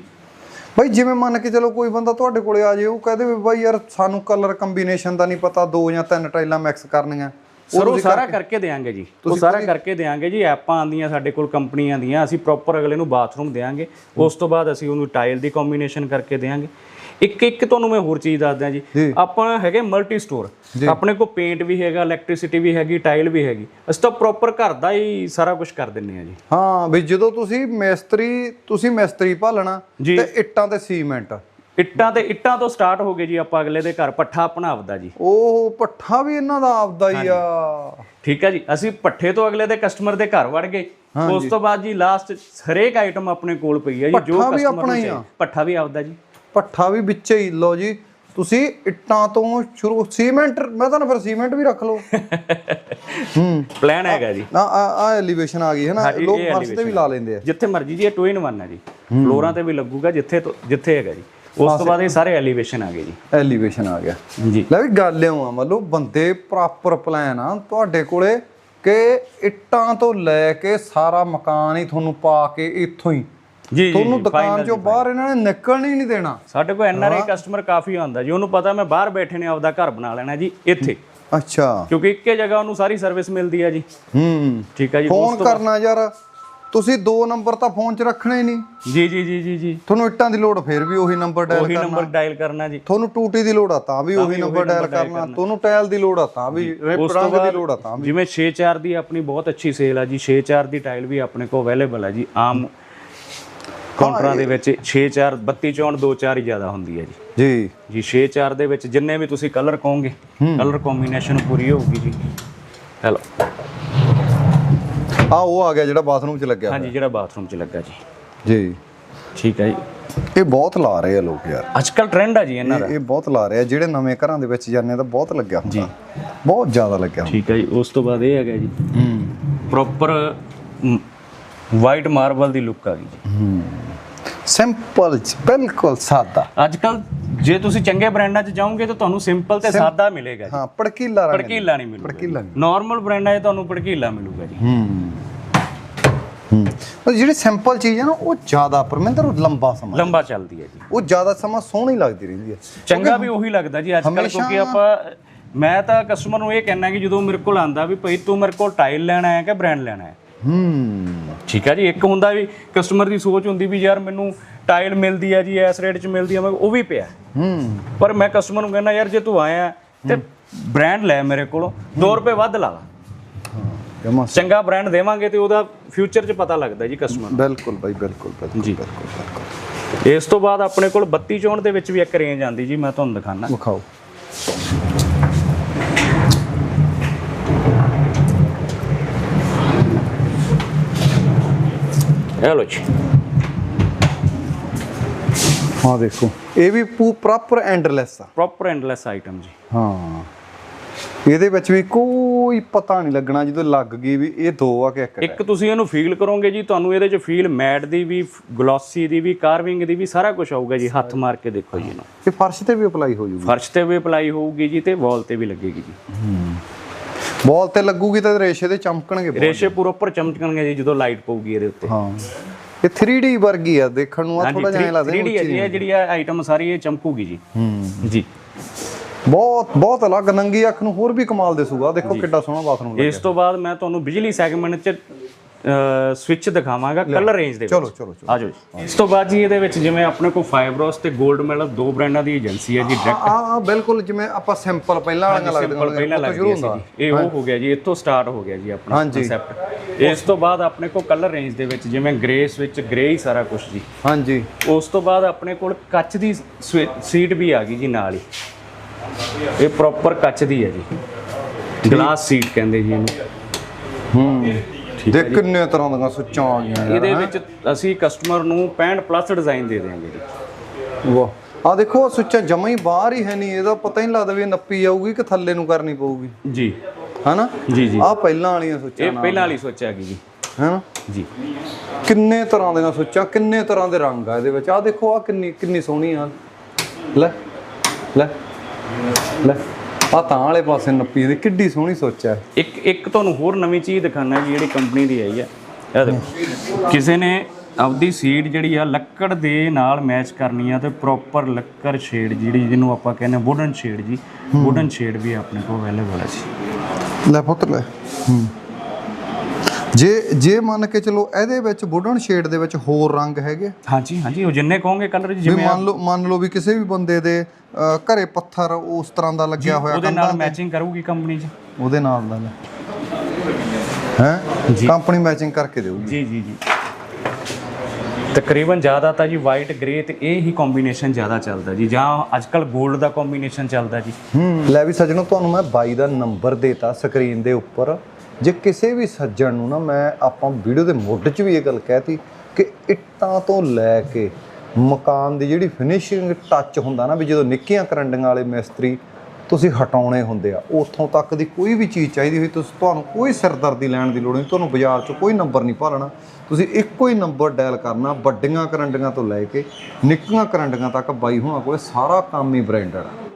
ਬਾਈ ਜਿਵੇਂ ਮੰਨ ਕੇ ਚਲੋ ਕੋਈ ਬੰਦਾ ਤੁਹਾਡੇ ਕੋਲੇ ਆ ਜੇ ਉਹ ਕਹਦੇ ਵੀ ਬਾਈ ਯਾਰ ਸਾਨੂੰ ਕਲਰ ਕੰਬੀਨੇਸ਼ਨ ਦਾ ਨਹੀਂ ਪਤਾ ਦੋ ਜਾਂ ਤਿੰਨ ਟਾਈਲਾਂ ਮਿਕਸ ਕਰਨੀਆਂ। ਸਰ ਉਹ ਸਾਰਾ ਕਰਕੇ ਦੇਾਂਗੇ ਜੀ। ਉਹ ਸਾਰਾ ਕਰਕੇ ਦੇਾਂਗੇ ਜੀ ਐਪਾਂ ਆਂਦੀਆਂ ਸਾਡੇ ਕੋਲ ਕੰਪਨੀਆਂ ਦੀਆਂ ਅਸੀਂ ਪ੍ਰੋਪਰ ਅਗਲੇ ਨੂੰ ਬਾਥਰੂਮ ਦੇਾਂਗੇ ਉਸ ਤੋਂ ਬਾਅਦ ਅਸੀਂ ਉਹਨੂੰ ਟਾਈਲ ਦੀ ਕੰਬੀਨੇਸ਼ਨ ਕਰਕੇ ਦੇਾਂਗੇ ਇੱਕ ਇੱਕ ਤੁਹਾਨੂੰ ਮੈਂ ਹੋਰ ਚੀਜ਼ ਦੱਸਦਾ ਜੀ। ਜੀ। ਆਪਾਂ ਹੈਗੇ ਮਲਟੀ ਸਟੋਰ ਆਪਣੇ ਕੋਲ ਪੇਂਟ ਵੀ ਹੈਗਾ ਇਲੈਕਟ੍ਰਿਸਿਟੀ ਵੀ ਹੈਗੀ ਟਾਈਲ ਵੀ ਹੈਗੀ। ਅਸੀਂ ਤਾਂ ਪ੍ਰੋਪਰ ਘਰ ਦਾ ਹੀ ਸਾਰਾ ਕੁਝ ਕਰ ਦਿੰਨੇ ਆ ਜੀ। ਹਾਂ ਵੀ ਜਦੋਂ ਤੁਸੀਂ ਮਿਸਤਰੀ ਤੁਸੀਂ ਮਿਸਤਰੀ ਭਾਲਣਾ। ਤੇ ਇੱਟਾਂ ਤੇ ਸੀਮੈਂਟ ਇੱਟਾਂ ਤੇ ਇੱਟਾਂ ਤੋਂ ਸਟਾਰਟ ਹੋ ਗਏ ਜੀ ਆਪਾਂ ਅਗਲੇ ਦੇ ਘਰ ਪੱਠਾ ਆਪਣਾ ਆਪਦਾ ਜੀ। ਉਹ ਪੱਠਾ ਵੀ ਇਹਨਾਂ ਦਾ ਆਪਦਾ ਹੀ ਆ। ਠੀਕ ਹੈ ਜੀ ਅਸੀਂ ਪੱਠੇ ਤੋਂ ਅਗਲੇ ਦੇ ਕਸਟਮਰ ਦੇ ਘਰ ਵੜ ਗਏ। ਉਸ ਤੋਂ ਬਾਅਦ ਜੀ ਲਾਸਟ ਹਰੇਕ ਆਈਟਮ ਆਪਣੇ ਕੋਲ ਪਈ ਹੈ ਜੀ ਜੋ ਪੱਠਾ ਵੀ ਕਸਟਮਰ ਆਪਣਾ ਨੂੰ ਹੀ ਆ। ਚਾਹੀਦਾ। ਪੱਠਾ ਵੀ ਆਪਦਾ ਜੀ। ਪੱਠਾ ਵੀ ਵਿੱਚੇ ਹੀ ਲਓ ਜੀ ਤੁਸੀਂ ਇੱਟਾਂ ਤੋਂ ਸ਼ੁਰੂ ਸੀਮੈਂਟ ਮੈਂ ਤਾਂ ਨਾ ਫਿਰ ਸੀਮੈਂਟ ਵੀ ਰੱਖ ਲਓ। ਹੂੰ। ਪਲਾਨ ਹੈਗਾ ਜੀ। ਆ ਆ ਐਲੀਵੇਸ਼ਨ ਆ ਗਈ ਹੈ ਨਾ ਲੋਕ ਫਰਸ਼ ਤੇ ਵੀ ਲਾ ਲੈਂਦੇ ਆ। ਜਿੱਥੇ ਮਰਜ਼ੀ ਜੀ ਇਹ ਟੂ ਇਨ ਵਨ ਹੈ ਜੀ। ਫਲੋਰਾਂ ਤੇ ਵੀ ਲੱਗੂਗਾ ਜਿੱਥੇ ਜਿੱਥੇ ਹੈਗਾ ਜੀ। ਉਸ ਤੋਂ ਬਾਅਦ ਇਹ ਸਾਰੇ ਐਲੀਵੇਸ਼ਨ ਆ ਗਏ ਜੀ। ਐਲੀਵੇਸ਼ਨ ਆ ਗਿਆ। ਜੀ ਲੈ ਵੀ ਗੱਲ ਇਉਂ ਆ ਮਤਲਬ ਬੰਦੇ ਪ੍ਰੋਪਰ ਪਲਾਨ ਆ ਤੁਹਾਡੇ ਕੋਲੇ ਕਿ ਇੱਟਾਂ ਤੋਂ ਲੈ ਕੇ ਸਾਰਾ ਮਕਾਨ ਹੀ ਤੁਹਾਨੂੰ ਪਾ ਕੇ ਇੱਥੋਂ ਹੀ। ਜੀ ਤੁਹਾਨੂੰ ਦੁਕਾਨ ਚੋਂ ਬਾਹਰ ਇਹਨਾਂ ਨੇ ਨਿਕਲਣ ਹੀ ਨਹੀਂ ਦੇਣਾ। ਸਾਡੇ ਕੋਲ ਐਨਆਰਆਈ ਕਸਟਮਰ ਕਾਫੀ ਆਉਂਦਾ ਜੀ ਉਹਨੂੰ ਪਤਾ ਮੈਂ ਬਾਹਰ ਬੈਠੇ ਨੇ ਆਪਦਾ ਘਰ ਬਣਾ ਲੈਣਾ ਜੀ ਇੱਥੇ। ਅੱਛਾ। ਕਿਉਂਕਿ ਇੱਕੇ ਜਗ੍ਹਾ ਉਹਨੂੰ ਸਾਰੀ ਸਰਵਿਸ ਮਿਲਦੀ ਹੈ ਜੀ। ਹੂੰ। ਠੀਕ ਹੈ ਜੀ ਫੋਨ ਕਰਨਾ ਯਾਰ। ਤੁਸੀਂ ਦੋ ਨੰਬਰ ਤਾਂ ਫੋਨ 'ਚ ਰੱਖਣੇ ਨਹੀਂ। ਜੀ ਜੀ ਜੀ ਜੀ ਜੀ। ਤੁਹਾਨੂੰ ਇੱਟਾਂ ਦੀ ਲੋੜ ਫੇਰ ਵੀ ਉਹੀ ਨੰਬਰ ਡਾਇਲ ਉਹੀ ਨੰਬਰ ਡਾਇਲ ਕਰਨਾ ਜੀ। ਤੁਹਾਨੂੰ ਟੂਟੀ ਦੀ ਲੋੜ ਆ ਤਾਂ ਵੀ ਉਹੀ ਨੰਬਰ ਡਾਇਲ ਕਰਨਾ। ਤੁਹਾਨੂੰ ਟਾਇਲ ਦੀ ਲੋੜ ਆ ਤਾਂ ਵੀ ਰੰਗ ਦੀ ਲੋੜ ਆ ਤਾਂ ਵੀ। ਜਿਵੇਂ 6-4 ਦੀ ਆਪਣੀ ਬਹੁਤ ਅੱਛੀ ਸੇਲ ਆ ਜੀ 6-4 ਦੀ ਟਾਈਲ ਵੀ ਆਪਣੇ ਕੋਲ ਅਵੇਲੇਬਲ ਹੈ ਜੀ ਆਮ ਕਾਊਂਟਰਾਂ ਦੇ ਵਿੱਚ 6-4 32 ਚੌਣ 2-4 ਹੀ ਜ਼ਿਆਦਾ ਹੁੰਦੀ ਹੈ ਜੀ। ਜੀ। ਜੀ 6-4 ਦੇ ਵਿੱਚ ਜਿੰਨੇ ਵੀ ਤੁਸੀਂ ਕਲਰ ਕਹੋਗੇ ਕਲਰ ਕੰਬੀਨੇਸ਼ਨ ਪੂਰੀ ਹੋਊਗੀ ਜੀ। ਹੈਲੋ ਆ ਉਹ ਆ ਗਿਆ ਜਿਹੜਾ ਬਾਥਰੂਮ 'ਚ ਲੱਗਿਆ ਹਾਂਜੀ ਜਿਹੜਾ ਬਾਥਰੂਮ 'ਚ ਲੱਗਾ ਜੀ। ਜੀ। ਠੀਕ ਹੈ ਜੀ। ਇਹ ਬਹੁਤ ਲਾ ਰਹੇ ਆ ਲੋਕ ਯਾਰ। ਅੱਜ ਕੱਲ ਟ੍ਰੈਂਡ ਆ ਜੀ ਇਹਨਾਂ ਦਾ। ਇਹ ਬਹੁਤ ਲਾ ਰਹੇ ਆ। ਜਿਹੜੇ ਨਵੇਂ ਘਰਾਂ ਦੇ ਵਿੱਚ ਜਾਂਦੇ ਆ ਤਾਂ ਬਹੁਤ ਲੱਗਿਆ ਹੁੰਦਾ। ਬਹੁਤ ਜ਼ਿਆਦਾ ਲੱਗਿਆ ਹੁੰਦਾ। ਠੀਕ ਹੈ ਜੀ ਉਸ ਤੋਂ ਬਾਅਦ ਇਹ ਹੈਗਾ ਜੀ। ਹੂੰ। ਪ੍ਰੋਪਰ ਵਾਈਟ ਮਾਰਬਲ ਦੀ ਲੁੱਕ ਆ ਗਈ ਜੀ। ਸਿੰਪਲ ਬਿਲਕੁਲ ਸਾਦਾ। ਅੱਜ ਕੱਲ ਜੇ ਤੁਸੀਂ ਚੰਗੇ ਬ੍ਰਾਂਡਾਂ 'ਚ ਜਾਓਗੇ ਤਾਂ ਤੁਹਾਨੂੰ ਸਿੰਪਲ ਤੇ ਸਾਦਾ ਮਿਲੇਗਾ ਹਾਂ ਪੜਕੀਲਾ ਰੰਗ ਭੜਕੀਲਾ ਨਹੀਂ ਮਿਲੂਗਾ ਭੜਕੀਲਾ ਨਹੀਂ। ਨਾਰਮਲ ਬ੍ਰਾਂਡਾਂ 'ਚ ਤੁਹਾਨੂੰ ਭੜਕੀਲਾ ਮਿਲੂਗਾ ਜੀ। ਹੂੰ। ਹੂੰ। ਉਹ ਜਿਹੜੀ ਸਿੰਪਲ ਚੀਜ਼ ਹੈ ਨਾ ਉਹ ਜ਼ਿਆਦਾ ਪਰਮਿੰਦਰ ਲੰਬਾ ਸਮਾਂ ਲੰਬਾ ਚੱਲਦੀ ਹੈ ਜੀ। ਉਹ ਜ਼ਿਆਦਾ ਸਮਾਂ ਸੋਹਣੀ ਲੱਗਦੀ ਰਹਿੰਦੀ ਹੈ। ਚੰਗਾ ਵੀ ਉਹੀ ਲੱਗਦਾ ਜੀ। ਅੱਜ ਕੱਲ ਕਿਉਂਕਿ ਆਪਾਂ ਮੈਂ ਤਾਂ ਕਸਟਮਰ ਨੂੰ ਇਹ ਕਹਿਣਾ ਕਿ ਜਦੋਂ ਮੇਰੇ ਕੋਲ ਆਂਦਾ ਵੀ ਭਾਈ ਤੂੰ ਮੇਰੇ ਕੋਲ ਟਾਈਲ ਲੈਣਾ ਹੈ ਕਿ ਬ੍ਰਾਂਡ ਲੈਣਾ ਹੈ ਹੂੰ। ਠੀਕ ਹੈ ਜੀ ਇੱਕ ਹੁੰਦਾ ਵੀ ਕਸਟਮਰ ਦੀ ਸੋਚ ਹੁੰਦੀ ਵੀ ਯਾਰ ਮੈਨੂੰ ਟਾਈਲ ਮਿਲਦੀ ਹੈ ਜੀ ਇਸ ਰੇਟ 'ਚ ਮਿਲਦੀ ਹੈ ਮੈਂ ਉਹ ਵੀ ਪਿਆ। ਹੂੰ। ਪਰ ਮੈਂ ਕਸਟਮਰ ਨੂੰ ਕਹਿੰਦਾ ਯਾਰ ਜੇ ਤੂੰ ਆਇਆ ਤੇ ਬ੍ਰਾਂਡ ਲੈ ਮੇਰੇ ਕੋਲੋਂ 2 ਰੁਪਏ ਵੱਧ ਲਾ ਲਾ। ਚੰਗਾ ਬ੍ਰਾਂਡ ਦੇਵਾਂਗੇ ਤੇ ਉਹਦਾ ਫਿਊਚਰ 'ਚ ਪਤਾ ਲੱਗਦਾ ਜੀ ਕਸਟਮਰ ਬਿਲਕੁਲ ਬਾਈ ਬਿਲਕੁਲ। ਬਿਲਕੁਲ ਬਿਲਕੁਲ ਇਸ ਤੋਂ ਬਾਅਦ ਆਪਣੇ ਕੋਲ 32 ਚੌਣ ਦੇ ਵਿੱਚ ਵੀ ਇੱਕ ਰੇਂਜ ਆਂਦੀ ਜੀ ਮੈਂ ਤੁਹਾਨੂੰ ਦਿਖਾਣਾ ਵਿਖਾਓ। ਇਹ ਲੋ ਜੀ ਹਾਂ ਦੇਖੋ। ਇਹ ਵੀ ਪ੍ਰੋਪਰ ਐਂਡਲੈਸ ਆ। ਪ੍ਰੋਪਰ ਐਂਡਲੈਸ ਆਈਟਮ ਜੀ। ਹਾਂ। ਇਹਦੇ ਵਿੱਚ ਵੀ ਕੋਈ ਪਤਾ ਨਹੀਂ ਲੱਗਣਾ ਜਦੋਂ ਲੱਗ ਗਈ ਵੀ ਇਹ ਦੋ ਆ ਕਿ ਇੱਕ ਇੱਕ ਤੁਸੀਂ ਇਹਨੂੰ ਫੀਲ ਕਰੋਗੇ ਜੀ ਤੁਹਾਨੂੰ ਇਹਦੇ 'ਚ ਫੀਲ ਮੈਟ ਦੀ ਵੀ ਗਲੋਸੀ ਦੀ ਵੀ ਕਾਰਵਿੰਗ ਦੀ ਵੀ ਸਾਰਾ ਕੁਝ ਆਊਗਾ ਜੀ ਹੱਥ ਮਾਰ ਕੇ ਦੇਖੋ ਜੀ ਇਹਨੂੰ। ਇਹ ਫਰਸ਼ ਤੇ ਵੀ ਅਪਲਾਈ ਹੋ ਜੂਗੀ। ਫਰਸ਼ ਤੇ ਵੀ ਅਪਲਾਈ ਹੋਊਗੀ ਜੀ ਤੇ ਵਾਲ ਤੇ ਵੀ ਲੱਗੇਗੀ ਜੀ। ਬਾਲ ਤੇ ਲੱਗੂਗੀ ਤਾਂ ਰੇਸ਼ੇ ਦੇ ਚਮਕਣਗੇ ਬਹੁਤ। ਰੇਸ਼ੇ ਪ੍ਰੋਪਰ ਚਮਕਣਗੇ ਜੀ ਜਦੋਂ ਲਾਈਟ ਪਊਗੀ ਇਹਦੇ ਉੱਤੇ। ਹਾਂ। ਇਹ 3D ਵਰਗੀ ਆ ਦੇਖਣ ਨੂੰ ਆ ਥੋੜਾ ਜਿਹਾ ਲੱਗਦਾ 3D ਹੈ ਜੀ ਇਹ ਜਿਹੜੀ ਆਈਟਮ ਸਾਰੀ ਇਹ ਚਮਕੂਗੀ ਜੀ। ਹੂੰ। ਜੀ। ਬਹੁਤ ਬਹੁਤ ਅਲੱਗ ਨੰਗੀ ਅੱਖ ਨੂੰ ਹੋਰ ਵੀ ਕਮਾਲ ਦਿਸੂਗਾ ਦੇਖੋ ਕਿੱਡਾ ਸੋਹਣਾ ਬਾਥਰੂਮ ਲੱਗਿਆ। ਇਸ ਤੋਂ ਬਾਅਦ ਮੈਂ ਤੁਹਾਨੂੰ ਬਿਜਲੀ ਸੈਗਮੈਂਟ 'ਚ ਸਵਿਚ ਦਿਖਾਵਾਂਗਾ ਕਲਰ ਰੇਂਜ ਦੇ ਵਿੱਚ। ਚਲੋ ਚਲੋ। ਚਲੋ ਆ ਜਾਓ ਜੀ। ਇਸ ਤੋਂ ਬਾਅਦ ਜੀ ਇਹਦੇ ਵਿੱਚ ਜਿਵੇਂ ਆਪਣੇ ਕੋਲ ਫਾਈਬਰੋਸ ਤੇ 골ਡ ਮੈਡਲ ਦੋ ਬ੍ਰਾਂਡਾਂ ਦੀ ਏਜੰਸੀ ਹੈ ਜੀ ਡਾਇਰੈਕਟ ਆ ਬਿਲਕੁਲ ਜਿਵੇਂ ਆਪਾਂ ਸਿੰਪਲ ਪਹਿਲਾਂ ਵਾਲੀਆਂ ਲੱਗਦੀਆਂ ਸਿੰਪਲ ਪਹਿਲਾਂ ਲੱਗਦੀ ਸੀ ਜੀ। ਇਹ ਉਹ ਹੋ ਗਿਆ ਜੀ ਇੱਥੋਂ ਸਟਾਰਟ ਹੋ ਗਿਆ ਜੀ ਆਪਣਾ। ਕਨਸੈਪਟ ਇਸ ਤੋਂ ਬਾਅਦ ਆਪਣੇ ਕੋਲ ਕਲਰ ਰੇਂਜ ਦੇ ਵਿੱਚ ਜਿਵੇਂ ਗ੍ਰੇ ਵਿੱਚ ਗ੍ਰੇ ਹੀ ਸਾਰਾ ਕੁਝ ਜੀ। ਹਾਂਜੀ। ਉਸ ਤੋਂ ਬਾਅਦ ਆਪਣੇ ਕੋਲ ਕੱਚ ਦੀ ਸੀਟ ਵੀ ਆ ਗਈ ਜੀ ਨਾਲ ਹੀ। ਇਹ ਪ੍ਰੋਪਰ ਕੱਚ ਦੀ ਹੈ ਜੀ। ਗਲਾਸ ਸੀਟ ਕਹਿੰਦੇ ਜੀ ਇਹਨੂੰ। ਹੂੰ। ਦੇ ਕਿੰਨੇ ਤਰ੍ਹਾਂ ਦੀਆਂ ਸੁੱਚਾਂ ਆ ਗਈਆਂ ਯਾਰ ਇਹਦੇ ਵਿੱਚ ਅਸੀਂ ਕਸਟਮਰ ਨੂੰ 65 ਪਲੱਸ ਡਿਜ਼ਾਈਨ ਦੇ ਦੇਵਾਂਗੇ ਜੀ। ਵਾਹ। ਆ ਦੇਖੋ ਆਹ ਸੁੱਚਾਂ ਜਮਾ ਹੀ ਬਾਹਰ ਹੀ ਹੈ ਨਹੀਂ ਇਹਦਾ ਪਤਾ ਹੀ ਨਹੀਂ ਲੱਗਦਾ ਵੀ ਇਹ ਨੱਪੀ ਜਾਊਗੀ ਕਿ ਥੱਲੇ ਨੂੰ ਕਰਨੀ ਪਊਗੀ। ਜੀ। ਹਨਾ? ਜੀ ਜੀ। ਆ ਪਹਿਲਾਂ ਵਾਲੀਆਂ ਸੁੱਚਾਂ ਇਹ ਪਹਿਲਾਂ ਵਾਲੀ ਸੋਚ ਆ ਗਈ ਜੀ। ਹਨਾ? ਜੀ। ਕਿੰਨੇ ਤਰ੍ਹਾਂ ਦੀਆਂ ਸੁੱਚਾਂ ਕਿੰਨੇ ਤਰ੍ਹਾਂ ਦੇ ਰੰਗ ਆ ਇਹਦੇ ਵਿੱਚ? ਆ ਦੇਖੋ ਆ ਕਿੰਨੀ ਕਿੰਨੀ ਸੋਹਣੀ ਆ। ਲੈ ਲੈ ਲੈ। ਆ ਤਾਂ ਵਾਲੇ ਪਾਸੇ ਨੱਪੀ ਦੀ ਕਿੱਡੀ ਸੋਹਣੀ ਸੁੱਚ ਹੈ ਇੱਕ ਇੱਕ ਤੁਹਾਨੂੰ ਹੋਰ ਨਵੀਂ ਚੀਜ਼ ਦਿਖਾਣਾ ਜੀ ਜਿਹੜੀ ਕੰਪਨੀ ਦੀ ਆਈ ਹੈ ਇਹ ਦੇਖੋ। ਕਿਸੇ ਨੇ ਆਪਦੀ ਸੀਟ ਜਿਹੜੀ ਆ ਲੱਕੜ ਦੇ ਨਾਲ ਮੈਚ ਕਰਨੀ ਆ ਤੇ ਪ੍ਰੋਪਰ ਲੱਕੜ ਸ਼ੇਡ ਜਿਹੜੀ ਜਿਹਨੂੰ ਆਪਾਂ ਕਹਿੰਦੇ ਵੁਡਨ ਸ਼ੇਡ ਜੀ ਵੁਡਨ ਸ਼ੇਡ ਵੀ ਆਪਣੇ ਕੋਲ ਅਵੇਲੇਬਲ ਹੈ ਜੀ। ਲੈ ਪੁੱਤ ਲੈ। ਹੂੰ। ਜੇ ਜੇ ਮੰਨ ਕੇ ਚਲੋ ਇਹਦੇ ਵਿੱਚ ਵੁਡਨ ਸ਼ੇਡ ਦੇ ਵਿੱਚ ਹੋਰ ਰੰਗ ਹੈਗੇ ਹਾਂਜੀ ਹਾਂਜੀ ਉਹ ਜਿੰਨੇ ਕਹੋਗੇ ਕਲਰ ਜਿਵੇਂ ਮੰਨ ਲਓ ਮੰਨ ਲਓ ਵੀ ਕਿਸੇ ਵੀ ਬੰਦੇ ਦੇ ਘਰੇ ਪੱਥਰ ਉਸ ਤਰ੍ਹਾਂ ਦਾ ਲੱਗਿਆ ਹੋਇਆ ਉਹਦੇ ਨਾਲ ਮੈਚਿੰਗ ਕਰੂਗੀ ਕੰਪਨੀ ਜੀ ਉਹਦੇ ਨਾਲ ਦਾ ਹੈ? ਕੰਪਨੀ ਮੈਚਿੰਗ ਕਰਕੇ ਦੇਊਗੀ। ਜੀ ਜੀ ਜੀ। ਤਕਰੀਬਨ ਜ਼ਿਆਦਾ ਤਾਂ ਜੀ ਵਾਈਟ ਗ੍ਰੇ ਤੇ ਇਹ ਹੀ ਕੰਬੀਨੇਸ਼ਨ ਜ਼ਿਆਦਾ ਚੱਲਦਾ ਜੀ ਜਾਂ ਅੱਜਕੱਲ 골ਡ ਦਾ ਕੰਬੀਨੇਸ਼ਨ ਚੱਲਦਾ ਜੀ। ਹੂੰ। ਲੈ ਵੀ ਸੱਜਣੋ ਤੁਹਾਨੂੰ ਮੈਂ ਬਾਈ ਦਾ ਨੰਬਰ ਦੇਤਾ ਸਕਰੀਨ ਦੇ ਉੱਪਰ। ਜੇ ਕਿਸੇ ਵੀ ਸੱਜਣ ਨੂੰ ਨਾ ਮੈਂ ਆਪਾਂ ਵੀਡੀਓ ਦੇ ਮੁੱਢ 'ਚ ਵੀ ਇਹ ਗੱਲ ਕਹਿਤੀ ਕਿ ਇੱਟਾਂ ਤੋਂ ਲੈ ਕੇ ਮਕਾਨ ਦੀ ਜਿਹੜੀ ਫਿਨਿਸ਼ਿੰਗ ਟੱਚ ਹੁੰਦਾ ਨਾ ਵੀ ਜਦੋਂ ਨਿੱਕੀਆਂ ਕਰੰਡੀਆਂ ਵਾਲੇ ਮਿਸਤਰੀ ਤੁਸੀਂ ਹਟਾਉਣੇ ਹੁੰਦੇ ਆ, ਉੱਥੋਂ ਤੱਕ ਦੀ ਕੋਈ ਵੀ ਚੀਜ਼ ਚਾਹੀਦੀ ਹੋਈ, ਤੁਸੀਂ ਤੁਹਾਨੂੰ ਕੋਈ ਸਿਰਦਰਦੀ ਲੈਣ ਦੀ ਲੋੜ ਨਹੀਂ, ਤੁਹਾਨੂੰ ਬਾਜ਼ਾਰ 'ਚੋਂ ਕੋਈ ਨੰਬਰ ਨਹੀਂ ਭਾਲਣਾ, ਤੁਸੀਂ ਇੱਕੋ ਹੀ ਨੰਬਰ ਡਾਇਲ ਕਰਨਾ, ਵੱਡੀਆਂ ਕਰੰਡੀਆਂ ਤੋਂ ਲੈ ਕੇ ਨਿੱਕੀਆਂ ਕਰੰਡੀਆਂ ਤੱਕ ਬਾਈ ਹੋਣਾ ਕੋਲੇ ਸਾਰਾ ਕੰਮ ਹੀ ਬ੍ਰਾਂਡਡ ਆ।